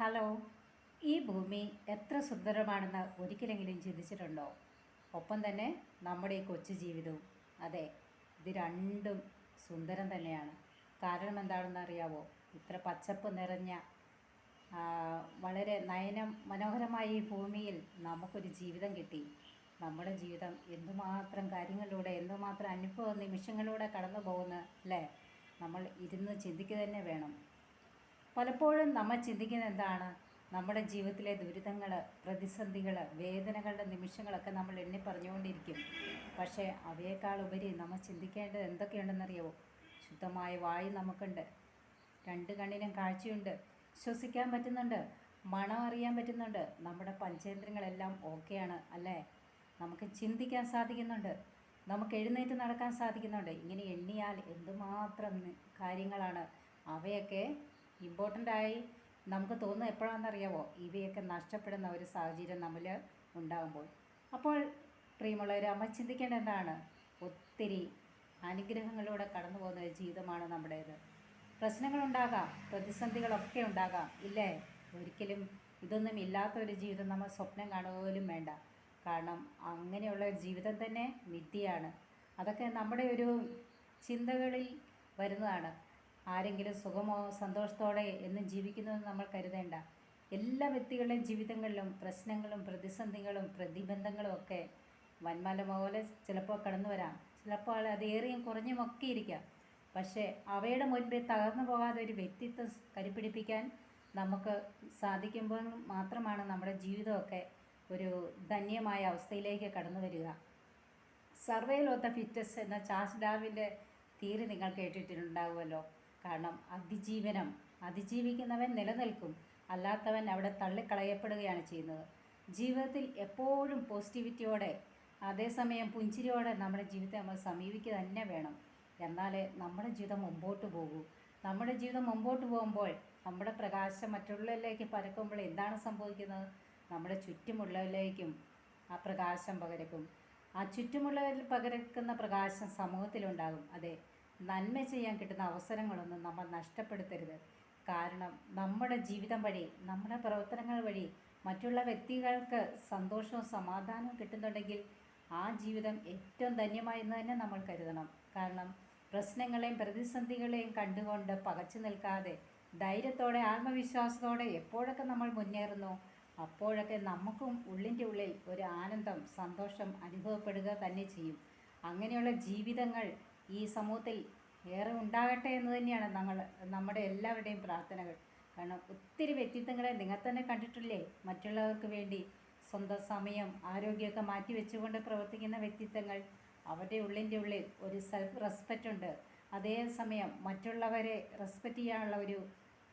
Hello ഈ ഭൂമി എത്ര സുന്ദരമാണെന്ന് ഒരിക്കലെങ്കിലും ചിന്തിച്ചിട്ടുണ്ടോ? ഒപ്പം തന്നെ നമ്മുടെ ഈ കൊച്ചു ജീവിതവും. അതെ ഇത് രണ്ടും സുന്ദരം തന്നെയാണ്. കാരണം എന്താണെന്ന് അറിയാവോ? ഇത്ര പച്ചപ്പ് നിറഞ്ഞ വളരെ നയനം മനോഹരമായ ഈ ഭൂമിയിൽ നമുക്കൊരു ജീവിതം കിട്ടി. നമ്മുടെ ജീവിതം എന്തുമാത്രം കാര്യങ്ങളിലൂടെ എന്തുമാത്രം അനുഭവ നിമിഷങ്ങളിലൂടെ കടന്നു പോകുന്ന അല്ലേ? നമ്മൾ ഇരുന്ന് ചിന്തിക്കുക തന്നെ വേണം. പലപ്പോഴും നമ്മൾ ചിന്തിക്കുന്നത് എന്താണ്? നമ്മുടെ ജീവിതത്തിലെ ദുരിതങ്ങൾ പ്രതിസന്ധികൾ വേദനകളുടെ നിമിഷങ്ങളൊക്കെ നമ്മൾ എണ്ണി പറഞ്ഞുകൊണ്ടിരിക്കും. പക്ഷേ അവയേക്കാൾ ഉപരി നമ്മൾ ചിന്തിക്കേണ്ടത് എന്തൊക്കെയുണ്ടെന്നറിയാവോ ശുദ്ധമായ വായു നമുക്കുണ്ട്. രണ്ട് കണ്ണിനും കാഴ്ചയുണ്ട്. ശ്വസിക്കാൻ പറ്റുന്നുണ്ട്. മണം അറിയാൻ പറ്റുന്നുണ്ട്. നമ്മുടെ പഞ്ചേന്ദ്രങ്ങളെല്ലാം ഓക്കെയാണ് അല്ലേ? നമുക്ക് ചിന്തിക്കാൻ സാധിക്കുന്നുണ്ട്. നമുക്ക് എഴുന്നേറ്റ് നടക്കാൻ സാധിക്കുന്നുണ്ട്. ഇങ്ങനെ എണ്ണിയാൽ എന്തുമാത്രം കാര്യങ്ങളാണ്? അവയൊക്കെ ഇമ്പോർട്ടന്റ് ആയി നമുക്ക് തോന്നുന്നത് എപ്പോഴാണെന്നറിയാവോ? ഇവയൊക്കെ നഷ്ടപ്പെടുന്ന ഒരു സാഹചര്യം നമ്മൾ ഉണ്ടാകുമ്പോൾ അപ്പോൾ പ്രിയമുള്ളവർ അമ്മ ചിന്തിക്കേണ്ട എന്താണ്? ഒത്തിരി അനുഗ്രഹങ്ങളിലൂടെ കടന്നു പോകുന്ന ഒരു ജീവിതമാണ് നമ്മുടേത്. പ്രശ്നങ്ങളുണ്ടാകാം പ്രതിസന്ധികളൊക്കെ ഉണ്ടാകാം ഇല്ലേ? ഒരിക്കലും ഇതൊന്നും ഇല്ലാത്ത ഒരു ജീവിതം നമ്മൾ സ്വപ്നം കാണുക പോലും വേണ്ട. കാരണം അങ്ങനെയുള്ള ജീവിതം തന്നെ മിഥ്യയാണ്. അതൊക്കെ നമ്മുടെ ഒരു ചിന്തകളിൽ വരുന്നതാണ്. ആരെങ്കിലും സുഖമോ സന്തോഷത്തോടെ എന്നും ജീവിക്കുന്നുവെന്ന് നമ്മൾ കരുതേണ്ട. എല്ലാ വ്യക്തികളുടെയും ജീവിതങ്ങളിലും പ്രശ്നങ്ങളും പ്രതിസന്ധികളും പ്രതിബന്ധങ്ങളും ഒക്കെ വന്മല പോലെ ചിലപ്പോൾ കടന്നു വരാം. ചിലപ്പോൾ അത് ഏറിയും കുറഞ്ഞും ഒക്കെ ഇരിക്കാം. പക്ഷേ അവയുടെ മുൻപിൽ തകർന്നു പോകാതെ ഒരു വ്യക്തിത്വം കരുപിടിപ്പിക്കാൻ നമുക്ക് സാധിക്കുമ്പോൾ മാത്രമാണ് നമ്മുടെ ജീവിതമൊക്കെ ഒരു ധന്യമായ അവസ്ഥയിലേക്ക് കടന്നു വരിക. സർവേ ദ ഫിറ്റസ് എന്ന ചാൾസ് ഡാർവിന്റെ നിങ്ങൾ കേട്ടിട്ടുണ്ടാകുമല്ലോ കാരണം അതിജീവനം അതിജീവിക്കുന്നവൻ നിലനിൽക്കും അല്ലാത്തവൻ അവിടെ തള്ളിക്കളയപ്പെടുകയാണ് ചെയ്യുന്നത്. ജീവിതത്തിൽ എപ്പോഴും പോസിറ്റിവിറ്റിയോടെ അതേസമയം പുഞ്ചിരിയോടെ നമ്മുടെ ജീവിതത്തെ നമ്മൾ സമീപിക്കുക തന്നെ വേണം. എന്നാലേ നമ്മുടെ ജീവിതം മുമ്പോട്ട് പോകൂ. നമ്മുടെ ജീവിതം മുമ്പോട്ട് പോകുമ്പോൾ നമ്മുടെ പ്രകാശം മറ്റുള്ളവരിലേക്ക് പരക്കുമ്പോൾ എന്താണ് സംഭവിക്കുന്നത്? നമ്മുടെ ചുറ്റുമുള്ളവരിലേക്കും ആ പ്രകാശം പകരക്കും. ആ ചുറ്റുമുള്ളവരിൽ പകരക്കുന്ന പ്രകാശം സമൂഹത്തിലുണ്ടാകും. അതെ നന്മ ചെയ്യാൻ കിട്ടുന്ന അവസരങ്ങളൊന്നും നമ്മൾ നഷ്ടപ്പെടുത്തരുത്. കാരണം നമ്മുടെ ജീവിതം വഴി നമ്മുടെ പ്രവർത്തനങ്ങൾ വഴി മറ്റുള്ള വ്യക്തികൾക്ക് സന്തോഷവും സമാധാനവും കിട്ടുന്നുണ്ടെങ്കിൽ ആ ജീവിതം ഏറ്റവും ധന്യമായെന്ന് തന്നെ നമ്മൾ കരുതണം. കാരണം പ്രശ്നങ്ങളെയും പ്രതിസന്ധികളെയും കണ്ടുകൊണ്ട് പകച്ചു നിൽക്കാതെ ധൈര്യത്തോടെ ആത്മവിശ്വാസത്തോടെ എപ്പോഴൊക്കെ നമ്മൾ മുന്നേറുന്നു അപ്പോഴൊക്കെ നമുക്കും ഉള്ളിന്റെ ഉള്ളിൽ ഒരു ആനന്ദം സന്തോഷം അനുഭവപ്പെടുക തന്നെ ചെയ്യും. അങ്ങനെയുള്ള ജീവിതങ്ങൾ ഈ സമൂഹത്തിൽ ഏറെ ഉണ്ടാകട്ടെ എന്ന് തന്നെയാണ് നമ്മൾ നമ്മുടെ എല്ലാവരുടെയും പ്രാർത്ഥനകൾ. കാരണം ഒത്തിരി വ്യക്തിത്വങ്ങളെ നിങ്ങൾ തന്നെ കണ്ടിട്ടില്ലേ? മറ്റുള്ളവർക്ക് വേണ്ടി സ്വന്തം സമയം ആരോഗ്യമൊക്കെ മാറ്റി വെച്ചുകൊണ്ട് പ്രവർത്തിക്കുന്ന വ്യക്തിത്വങ്ങൾ. അവരുടെ ഉള്ളിന്റെ ഉള്ളിൽ ഒരു സെൽഫ് റെസ്പെക്റ്റ് ഉണ്ട്. അതേസമയം മറ്റുള്ളവരെ റെസ്പെക്റ്റ് ചെയ്യാനുള്ള ഒരു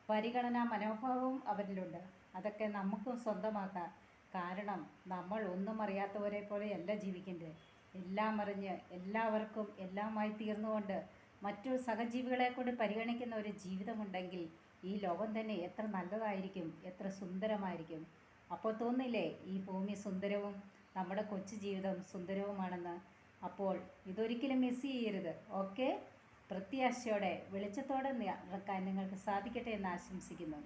പരിഗണനാ മനോഭാവവും അവരിലുണ്ട്. അതൊക്കെ നമുക്കും സ്വന്തമാക്കാം. കാരണം നമ്മൾ ഒന്നും അറിയാത്തവരെ പോലെയല്ല ജീവിക്കേണ്ടത്. എല്ലാം അറിഞ്ഞ് എല്ലാവർക്കും എല്ലാമായി തീർന്നുകൊണ്ട് മറ്റു സഹജീവികളെ കൊണ്ട് പരിഗണിക്കുന്ന ഒരു ജീവിതമുണ്ടെങ്കിൽ ഈ ലോകം തന്നെ എത്ര നല്ലതായിരിക്കും എത്ര സുന്ദരമായിരിക്കും. അപ്പോൾ തോന്നില്ലേ ഈ ഭൂമി സുന്ദരവും നമ്മുടെ കൊച്ചു ജീവിതം സുന്ദരവുമാണെന്ന്? അപ്പോൾ ഇതൊരിക്കലും മിസ് ചെയ്യരുത്. ഓക്കെ പ്രത്യാശയോടെ വെളിച്ചത്തോടെ നിറക്കാൻ നിങ്ങൾക്ക് സാധിക്കട്ടെ എന്ന് ആശംസിക്കുന്നു.